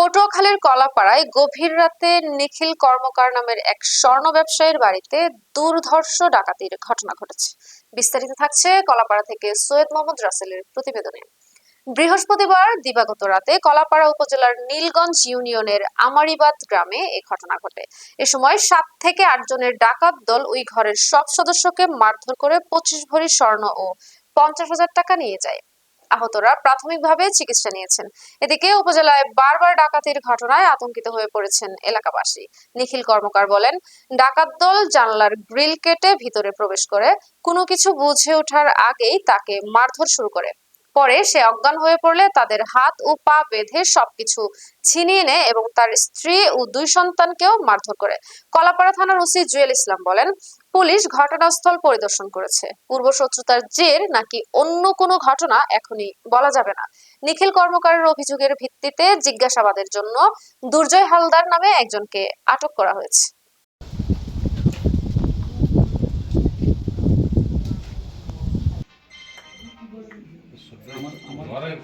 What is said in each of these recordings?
পটুয়াখালীর কলাপাড়ায় গভীর রাতে নিখিল কর্মকার নামের এক স্বর্ণ ব্যবসায়ীর বাড়িতে দুর্ধর্ষ ডাকাতির ঘটনা ঘটেছে। বিস্তারিত থাকছে কলাপাড়া থেকে সৈয়দ মোহাম্মদ রাসেলের প্রতিবেদনে। বৃহস্পতিবার দিবাগত রাতে কলাপাড়া উপজেলার নীলগঞ্জ ইউনিয়নের আমারিবাদ গ্রামে এই ঘটনা ঘটে। এ সময় সাত থেকে আট জনের ডাকাত দল ওই ঘরের সব সদস্যকে মারধর করে পঁচিশ ভরি স্বর্ণ ও পঞ্চাশ হাজার টাকা নিয়ে যায়। আহতরা প্রাথমিকভাবে চিকিৎসা নিয়েছেন। এদিকে উপজেলায় বারবার ডাকাতির ঘটনায় আতঙ্কিত হয়ে পড়েছেন এলাকাবাসী। নিখিল কর্মকার বলেন, ডাকাত দল জানলার গ্রিল কেটে ভিতরে প্রবেশ করে, কোনো কিছু বুঝে ওঠার আগেই তাকে মারধর শুরু করে। পরে সে অজ্ঞান হয়ে পড়লে তাদের হাত ও পা বেঁধে সবকিছু ছিনিয়ে নেয় এবং তার স্ত্রী ও দুই সন্তানকেও মারধর করে। কলাপাড়া থানার ওসি জুয়েল ইসলাম বলেন, পুলিশ ঘটনাস্থল পরিদর্শন করেছে। পূর্ব শত্রুতার জের নাকি অন্য কোনো ঘটনা এখনই বলা যাবে না। নিখিল কর্মকারের অভিযোগের ভিত্তিতে জিজ্ঞাসাবাদের জন্য দুর্জয় হালদার নামে একজনকে আটক করা হয়েছে।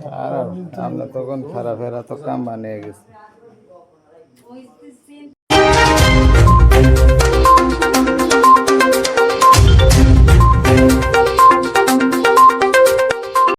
খারাপ রে আমরা তখন ফেরা ফেরা তো কাম বানিয়ে গেছে।